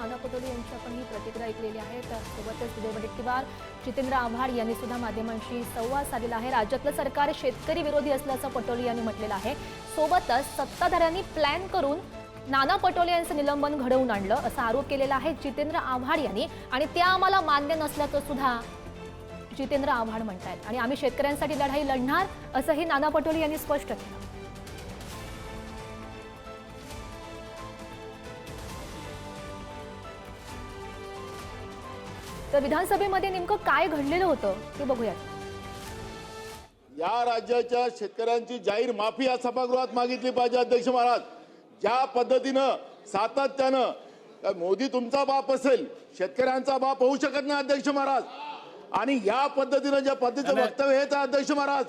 नाना पटोले यांची आपण ही प्रतिक्रिया ऐकलेली आहे. तर सोबतच वडेट्टीवार जितेंद्र आव्हाड यांनी सुद्धा माध्यमांशी संवाद साधलेला आहे. राज्यातलं सरकार शेतकरी विरोधी असल्याचं पटोले यांनी म्हटलेलं आहे. सोबतच सत्ताधाऱ्यांनी प्लॅन करून नाना पटोले यांचं निलंबन घडवून आणलं असा आरोप केलेला आहे जितेंद्र आव्हाड यांनी. आणि त्या आम्हाला मान्य नसल्याचं सुद्धा जितेंद्र आव्हाड म्हणतायत. आणि आम्ही शेतकऱ्यांसाठी लढाई लढणार असंही नाना पटोले यांनी स्पष्ट केलं. तर विधानसभेमध्ये नेमकं काय घडलेलं होतं ते बघूयात. या राज्याच्या शेतकऱ्यांची जाहीर माफी या सभागृहात मागितली पाहिजे अध्यक्ष महाराज. ज्या पद्धतीनं सातत्यानं मोदी तुमचा बाप असेल शेतकऱ्यांचा बाप होऊ शकत नाही अध्यक्ष महाराज. आणि या पद्धतीनं ज्या पद्धतीचं वक्तव्य आहे अध्यक्ष महाराज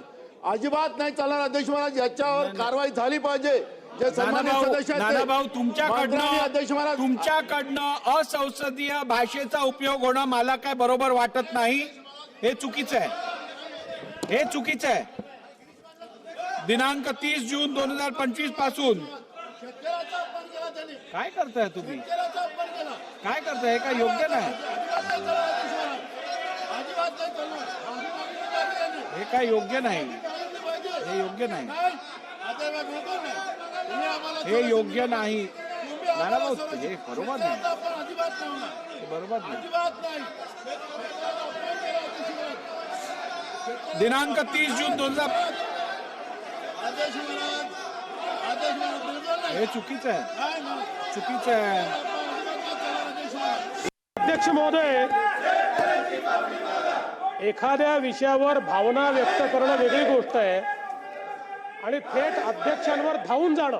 अजिबात नाही चालणार अध्यक्ष महाराज याच्यावर कारवाई झाली पाहिजे. नानाभाऊ तुमच्याकडनं तुमच्याकडनं असंसदीय भाषेचा उपयोग होणं मला काय बरोबर वाटत नाही हे चुकीचं आहे हे चुकीचं आहे दिनांक तीस जून दोन हजार पंचवीसपासून. काय करताय तुम्ही. काय करताय हे काय योग्य नाही. हे काय योग्य नाही. हे योग्य नाही हे योग्य नाही. नाही हे बरोबर नाही. बरोबर नाही. दिनांक तीस जून दोन हजार हे चुकीचं आहे. चुकीचं आहे. अध्यक्ष अध्यक्ष महोदय एखाद्या विषयावर भावना व्यक्त करणं वेगळी गोष्ट आहे आणि थेट अध्यक्षांवर धावून जाणं.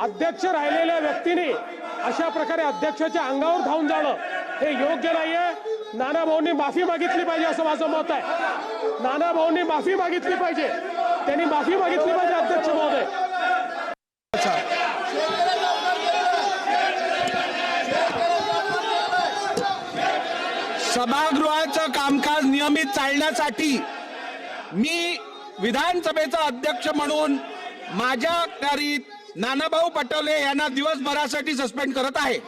अध्यक्ष राहिलेल्या व्यक्तीने अशा प्रकारे अध्यक्षाच्या अंगावर धावून जाणं हे योग्य नाहीये. नाना भाऊंनी माफी मागितली पाहिजे असं माझं मत आहे. नाना भाऊंनी माफी मागितली पाहिजे. त्यांनी माफी मागितली पाहिजे अध्यक्ष महोदय. सभागृहाचं कामकाज नियमित चालण्यासाठी मी विधानसभेचा अध्यक्ष म्हणून माझ्या अखत्यारीत नानाभाऊ पटोले यांना दिवसभरासाठी सस्पेंड करत आहे.